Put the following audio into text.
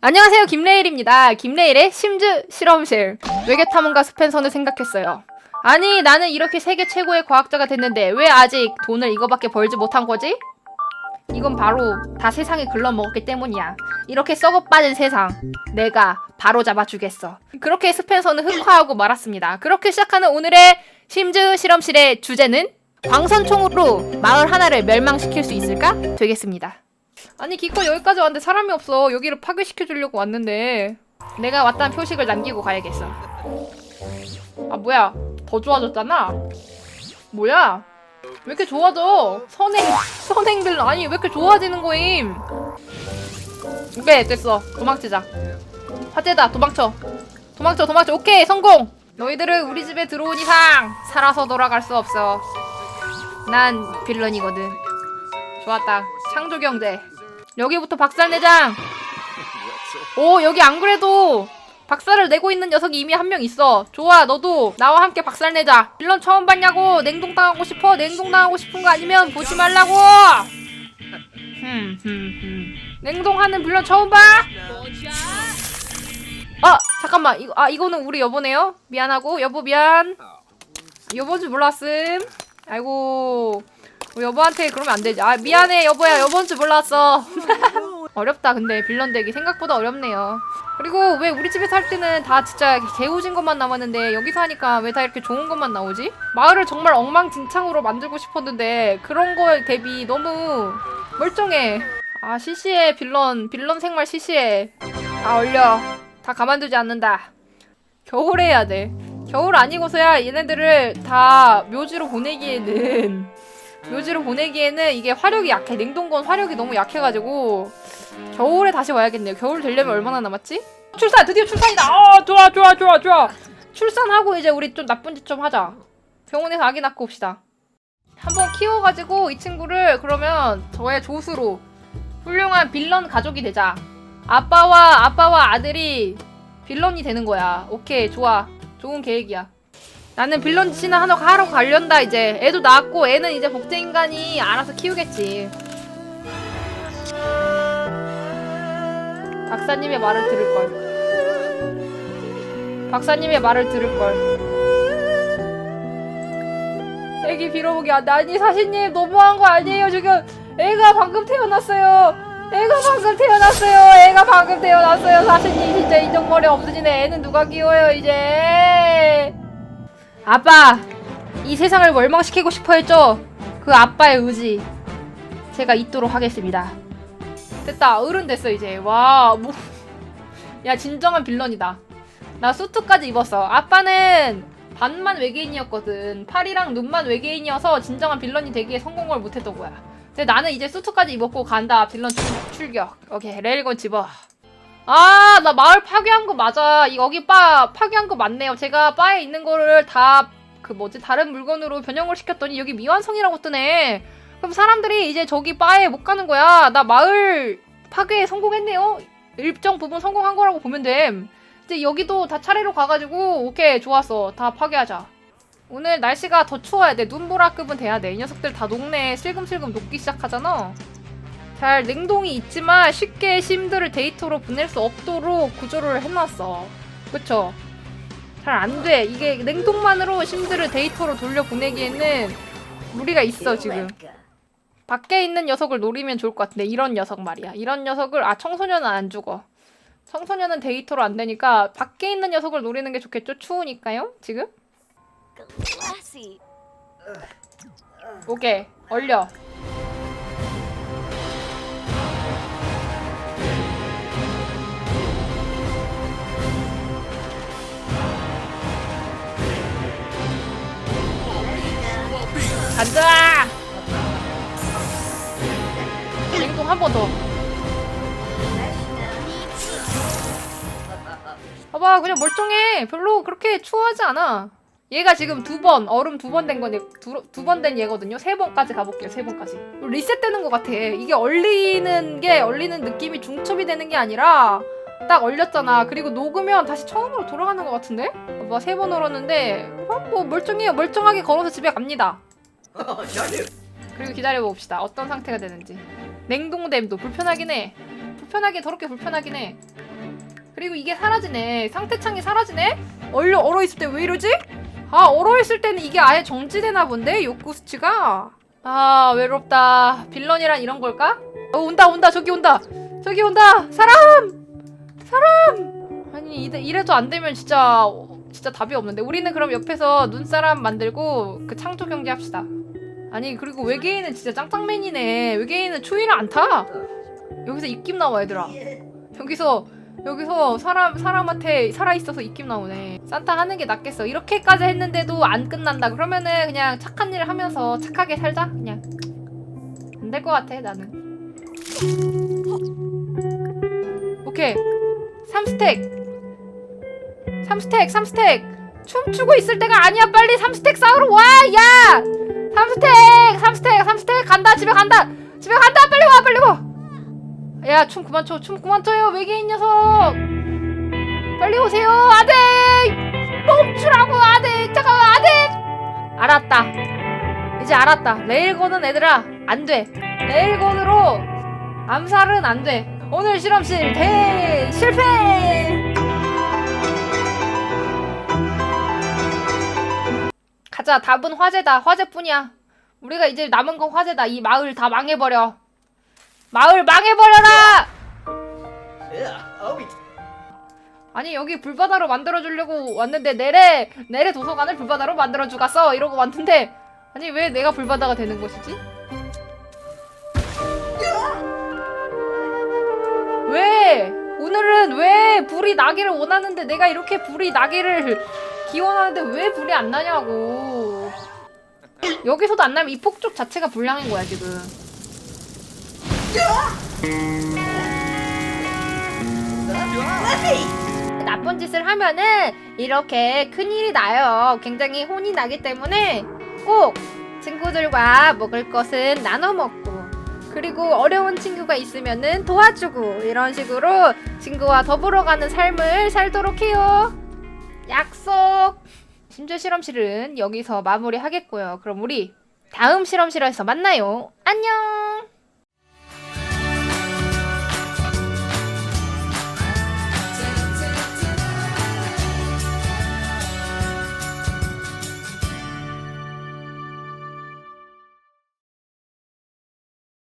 안녕하세요 김레일입니다. 김레일의 심즈 실험실. 외계 탐험가 스펜서는 생각했어요. 아니 나는 이렇게 세계 최고의 과학자가 됐는데 왜 아직 돈을 이거밖에 벌지 못한 거지? 이건 바로 다 세상에 글러먹었기 때문이야. 이렇게 썩어 빠진 세상 내가 바로 잡아주겠어. 그렇게 스펜서는 흑화하고 말았습니다. 그렇게 시작하는 오늘의 심즈 실험실의 주제는 광선총으로 마을 하나를 멸망시킬 수 있을까? 되겠습니다. 아니 기껏 여기까지 왔는데 사람이 없어. 여기를 파괴시켜 주려고 왔는데. 내가 왔다는 표식을 남기고 가야겠어. 아 뭐야. 더 좋아졌잖아? 뭐야? 왜 이렇게 좋아져? 선행 선행들 아니 왜 이렇게 좋아지는 거임? 오케이 됐어. 도망치자. 화재다. 도망쳐. 도망쳐 도망쳐. 오케이 성공! 너희들은 우리 집에 들어온 이상 살아서 돌아갈 수 없어. 난 빌런이거든. 좋았다. 창조 경제. 여기부터 박살 내장. 오, 여기 안 그래도 박살을 내고 있는 녀석이 이미 한 명 있어. 좋아, 너도 나와 함께 박살 내자. 빌런 처음 봤냐고? 냉동당하고 싶어? 냉동당하고 싶은 거 아니면 보지 말라고! 냉동하는 빌런 처음 봐? 아, 잠깐만. 이거, 아, 이거는 우리 여보네요? 미안하고. 여보, 미안. 여보인 줄 몰랐음. 아이고. 우리 여보한테 그러면 안 되지. 아 미안해 여보야 여보인 줄 몰랐어. 어렵다 근데 빌런 덱이 생각보다 어렵네요. 그리고 왜 우리 집에서 할 때는 다 진짜 개우진 것만 남았는데 여기서 하니까 왜 다 이렇게 좋은 것만 나오지? 마을을 정말 엉망진창으로 만들고 싶었는데 그런 거에 대비 너무 멀쩡해. 아 시시해 빌런 빌런 생활 시시해. 다 얼려. 다 가만두지 않는다. 겨울 해야 돼. 겨울 아니고서야 얘네들을 다 묘지로 보내기에는 묘지로 보내기에는 이게 화력이 약해. 냉동건 화력이 너무 약해가지고 겨울에 다시 와야겠네요. 겨울 되려면 얼마나 남았지? 출산! 드디어 출산이다! 어 좋아 좋아 좋아 좋아! 출산하고 이제 우리 좀 나쁜 짓 좀 하자. 병원에서 아기 낳고 옵시다. 한번 키워가지고 이 친구를 그러면 저의 조수로 훌륭한 빌런 가족이 되자. 아빠와 아빠와 아들이 빌런이 되는 거야. 오케이 좋아. 좋은 계획이야. 나는 빌런 짓이나 하러, 하러 가련다 이제. 애도 낳았고 애는 이제 복제 인간이 알아서 키우겠지. 박사님의 말을 들을 걸. 박사님의 말을 들을 걸. 애기 빌어보기 안 돼. 아니 사신님 너무한 거 아니에요 지금. 애가 방금 태어났어요. 애가 방금 태어났어요. 애가 방금 태어났어요 사신님. 진짜 인정머리 없으시네. 애는 누가 키워요 이제 아빠, 이 세상을 멸망시키고 싶어 했죠? 그 아빠의 의지. 제가 잊도록 하겠습니다. 됐다. 어른 됐어, 이제. 와, 뭐. 야, 진정한 빌런이다. 나 수트까지 입었어. 아빠는 반만 외계인이었거든. 팔이랑 눈만 외계인이어서 진정한 빌런이 되기에 성공을 못했던 거야. 근데 나는 이제 수트까지 입었고 간다. 빌런 출, 출격. 오케이, 레일건 집어. 아, 나 마을 파괴한 거 맞아. 이 여기 바 파괴한 거 맞네요. 제가 바에 있는 거를 다 그 뭐지 다른 물건으로 변형을 시켰더니 여기 미완성이라고 뜨네. 그럼 사람들이 이제 저기 바에 못 가는 거야. 나 마을 파괴에 성공했네요. 일정 부분 성공한 거라고 보면 됨. 이제 여기도 다 차례로 가가지고 오케이 좋았어. 다 파괴하자. 오늘 날씨가 더 추워야 돼. 눈보라급은 돼야 돼. 이 녀석들 다 녹네. 슬금슬금 녹기 시작하잖아. 잘 냉동이 있지만 쉽게 심들을 데이터로 보낼 수 없도록 구조를 해놨어. 그쵸? 잘 안 돼. 이게 냉동만으로 심들을 데이터로 돌려 보내기에는 무리가 있어, 지금. 밖에 있는 녀석을 노리면 좋을 것 같은데, 이런 녀석 말이야. 이런 녀석을, 아, 청소년은 안 죽어. 청소년은 데이터로 안 되니까, 밖에 있는 녀석을 노리는 게 좋겠죠? 추우니까요, 지금? 오케이, 얼려. 봐봐, 그냥 멀쩡해. 별로 그렇게 추워하지 않아. 얘가 지금 두 번, 얼음 두 번된 거네. 두번 된 얘거든요. 세 번까지 가볼게요. 세 번까지. 리셋되는 것 같아. 이게 얼리는 게, 얼리는 느낌이 중첩이 되는 게 아니라, 딱 얼렸잖아. 그리고 녹으면 다시 처음으로 돌아가는 것 같은데? 뭐세번 얼었는데, 어, 뭐 멀쩡해요. 멀쩡하게 걸어서 집에 갑니다. 그리고 기다려 봅시다. 어떤 상태가 되는지. 냉동됨도 불편하긴 해. 불편하게 더럽게 불편하긴 해. 그리고 이게 사라지네. 상태창이 사라지네? 얼려 얼어 있을 때 왜 이러지? 아 얼어 있을 때는 이게 아예 정지되나 본데 욕구 수치가. 아 외롭다. 빌런이란 이런 걸까? 어 온다 온다 저기 온다 저기 온다 사람 사람 아니 이래, 이래도 안 되면 진짜 진짜 답이 없는데 우리는 그럼 옆에서 눈사람 만들고 그 창조 경기 합시다. 아니 그리고 외계인은 진짜 짱짱맨이네. 외계인은 추위를 안 타. 여기서 입김 나와 얘들아. 여기서 여기서 사람 사람한테 살아 있어서 입김 나오네. 산타 하는 게 낫겠어. 이렇게까지 했는데도 안 끝난다. 그러면은 그냥 착한 일을 하면서 착하게 살자. 그냥 안 될 것 같아 나는. 오케이. 3스택. 3스택, 3스택. 춤추고 있을 때가 아니야. 빨리 3스택 쌓으러 와. 야! 3스택, 3스택, 3스택 간다. 집에 간다. 집에 간다. 빨리 와. 빨리 와. 야, 춤 그만 춰. 춤 그만 춰요. 외계인 녀석. 빨리 오세요. 아들. 멈추라고. 아들. 잠깐만. 아들. 알았다. 이제 알았다. 레일건은 얘들아 안 돼. 레일건으로 암살은 안 돼. 오늘 실험실 대 실패. 가자. 답은 화재다. 화재뿐이야. 우리가 이제 남은 건 화재다. 이 마을 다 망해버려. 마을 망해버려라. 아니 여기 불바다로 만들어 주려고 왔는데 내래 내래 도서관을 불바다로 만들어 주갔어 이러고 왔는데 아니 왜 내가 불바다가 되는 것이지? 왜 오늘은 왜 불이 나기를 원하는데 내가 이렇게 불이 나기를 기원하는데 왜 불이 안 나냐고 여기서도 안 나면 이 폭죽 자체가 불량인 거야 지금 나쁜 짓을 하면은 이렇게 큰일이 나요. 굉장히 혼이 나기 때문에 꼭 친구들과 먹을 것은 나눠 먹고 그리고 어려운 친구가 있으면은 도와주고 이런 식으로 친구와 더불어 가는 삶을 살도록 해요. 약속. 심지어 실험실은 여기서 마무리하겠고요. 그럼 우리 다음 실험실에서 만나요. 안녕.